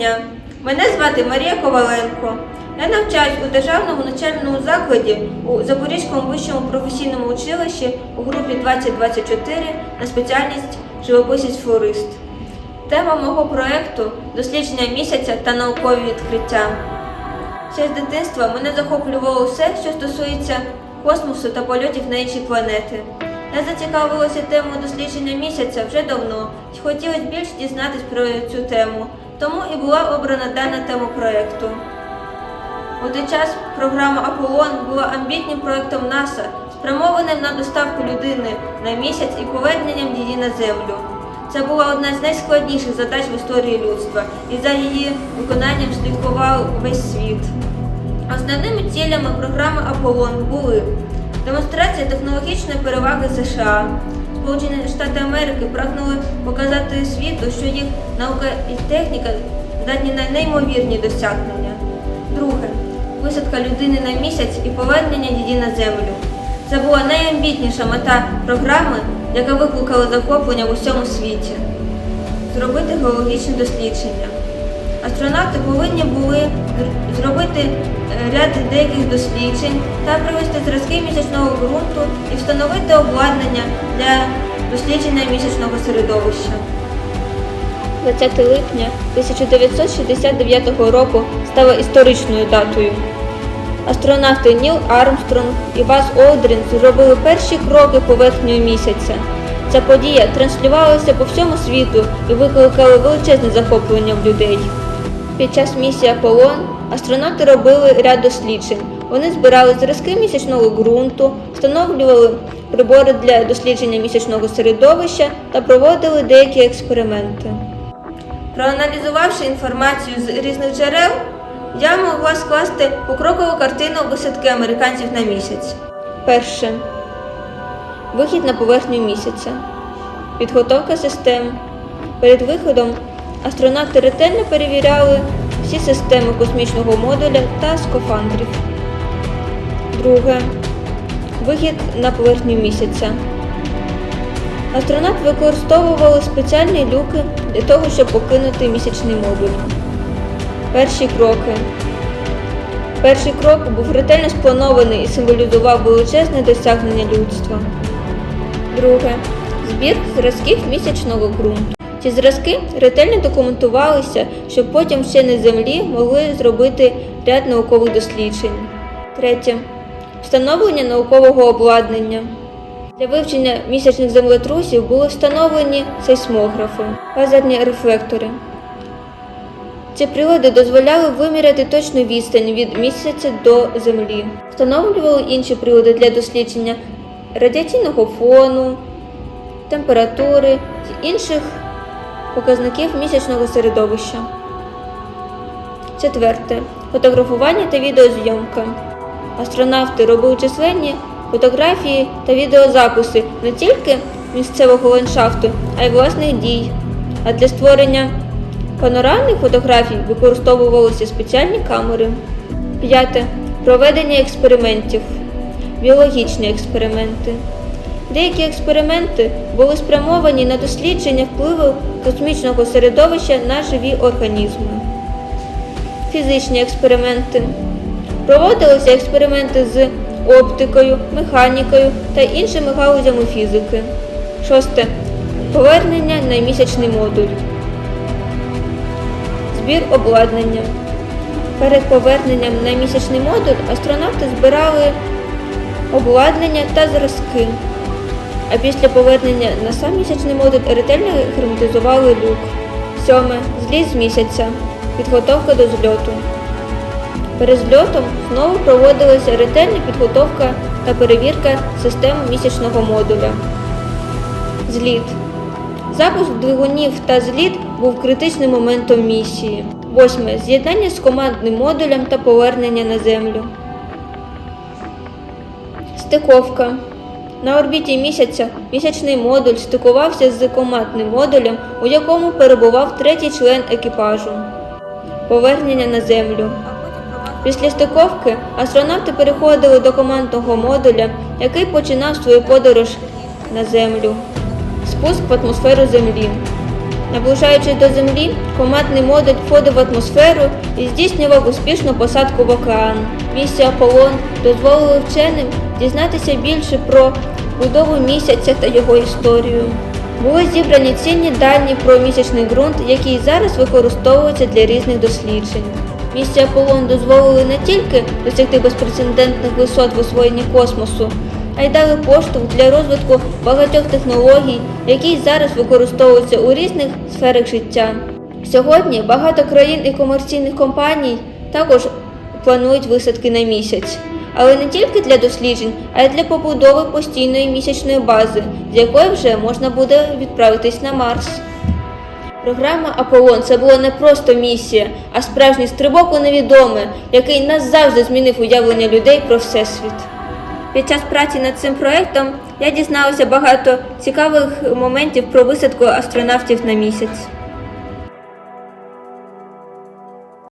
дня. Мене звати Марія Коваленко. Я навчаюсь у державному навчальному закладі у Запорізькому вищому професійному училищі у групі 2024 на спеціальність живописець флорист. Тема мого проєкту дослідження місяця та наукові відкриття. Ще з дитинства мене захоплювало все, що стосується космосу та польотів на інші планети. Я зацікавилася темою дослідження місяця вже давно і хотілося більш дізнатись про цю тему, тому і була обрана дана тема проєкту. У той час програма Аполлон була амбітним проєктом НАСА, спрямованим на доставку людини на місяць і поверненням її на Землю. Це була одна з найскладніших задач в історії людства, і за її виконанням слідкував весь світ. Основними цілями програми Аполлон були демонстрація технологічної переваги США. Сполучені Штати Америки прагнули показати світу, що їх наука і техніка здатні на неймовірні досягнення. Друге висадка людини на місяць і повернення її на землю. Це була найамбітніша мета програми, яка викликала захоплення в усьому світі. Зробити геологічні дослідження. Астронавти повинні були зробити е, ряд деяких досліджень та привести зразки місячного ґрунту і встановити обладнання для дослідження місячного середовища. 20 липня 1969 року стало історичною датою. Астронавти Ніл Армстронг і Баз Олдрін зробили перші кроки поверхнею місяця. Ця подія транслювалася по всьому світу і викликала величезне захоплення в людей. Під час місії Аполлон астронавти робили ряд досліджень. Вони збирали зразки місячного ґрунту, встановлювали прибори для дослідження місячного середовища та проводили деякі експерименти. Проаналізувавши інформацію з різних джерел, я могла скласти покрокову картину висадки американців на місяць. Перше. Вихід на поверхню місяця. Підготовка систем. Перед виходом астронавти ретельно перевіряли всі системи космічного модуля та скафандрів. Друге. Вихід на поверхню місяця. Астронавт використовували спеціальні люки для того, щоб покинути місячний модуль. Перші кроки. Перший крок був ретельно спланований і символізував величезне досягнення людства. Друге. Збір зразків місячного ґрунту. Ці зразки ретельно документувалися, щоб потім вчені землі могли зробити ряд наукових досліджень. Третє. Встановлення наукового обладнання. Для вивчення місячних землетрусів були встановлені сейсмографи, лазерні рефлектори. Ці прилади дозволяли виміряти точну відстань від місяця до Землі. Встановлювали інші прилади для дослідження радіаційного фону, температури інших показників місячного середовища. Четверте. Фотографування та відеозйомка. Астронавти робили численні фотографії та відеозаписи не тільки місцевого ландшафту, а й власних дій. А для створення панорамних фотографій використовувалися спеціальні камери. П'яте. Проведення експериментів. Біологічні експерименти. Деякі експерименти були спрямовані на дослідження впливу космічного середовища на живі організми. Фізичні експерименти. Проводилися експерименти з оптикою, механікою та іншими галузями фізики. Шосте. Повернення на місячний модуль. Збір обладнання. Перед поверненням на місячний модуль астронавти збирали обладнання та зразки. А після повернення на сам місячний модуль ретельно герметизували люк. Сьоме. Зліз з місяця. Підготовка до зльоту. Перед зльотом знову проводилася ретельна підготовка та перевірка систем місячного модуля. Зліт. Запуск двигунів та зліт був критичним моментом місії. Восьме. З'єднання з командним модулем та повернення на Землю. Стиковка. На орбіті місяця місячний модуль стикувався з командним модулем, у якому перебував третій член екіпажу. Повернення на Землю. Після стиковки астронавти переходили до командного модуля, який починав свою подорож на Землю. Спуск в атмосферу Землі. Наближаючись до землі, командний модуль входив в атмосферу і здійснював успішну посадку в океан. Місія Аполлон дозволила вченим дізнатися більше про будову місяця та його історію. Були зібрані цінні дані про місячний ґрунт, який зараз використовується для різних досліджень. Місія Аполлон дозволили не тільки досягти безпрецедентних висот в освоєнні космосу, а й дали поштовх для розвитку багатьох технологій, які зараз використовуються у різних сферах життя. Сьогодні багато країн і комерційних компаній також планують висадки на місяць, але не тільки для досліджень, а й для побудови постійної місячної бази, з якої вже можна буде відправитись на Марс. Програма Аполлон це була не просто місія, а справжній стрибок у невідоме, який назавжди змінив уявлення людей про всесвіт. Під час праці над цим проектом я дізналася багато цікавих моментів про висадку астронавтів на місяць.